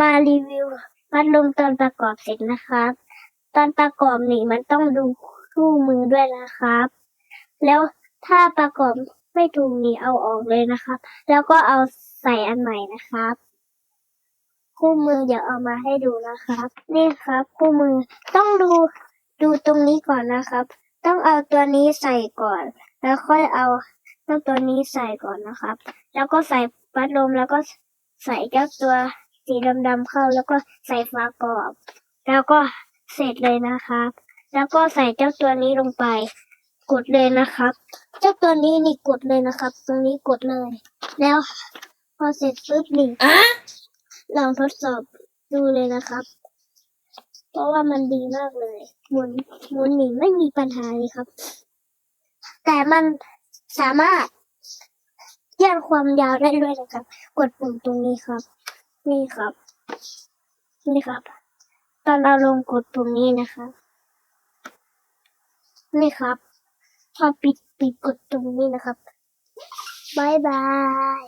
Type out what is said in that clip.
มารีวิวพัดลมตอนประกอบเสร็จนะครับ ตอนประกอบนี่มันต้องดูคู่มือด้วยนะครับ แล้วถ้าประกอบไม่ถูกนี่เอาออกเลยนะครับ แล้วก็เอาใส่อันใหม่นะครับ คู่มือเดี๋ยวเอามาให้ดูนะครับ นี่ครับ คู่มือต้องดูดูตรงนี้ก่อนนะครับ ต้องเอาตัวนี้ใส่ก่อน แล้วค่อยเอาเจ้าตัวนี้ใส่ก่อนนะครับ แล้วก็ใส่พัดลมแล้วก็ใส่เจ้าตัว สีดำๆเข้าแล้วก็ใส่ฝากรอบ แล้วก็เสร็จเลยนะครับ แล้วก็ใส่เจ้าตัวนี้ลงไป กดเลยนะครับ เจ้าตัวนี้นี่กดเลยนะครับตรงนี้กดเลย แล้วพอเสร็จปุ๊บนี่อะลองทดสอบดูเลยนะครับ เพราะว่ามันดีมากเลยหมุนหมุนหนีไม่มีปัญหาเลยครับ แต่มันสามารถเลื่อนความยาวได้ด้วยนะครับ กดปุ่มตรงนี้ครับ นี่ครับ นี่ครับ ตอนเราลงกดปุ่มนี้นะครับ นี่ครับ พอปิดปิดกดตรงนี้นะครับบายบาย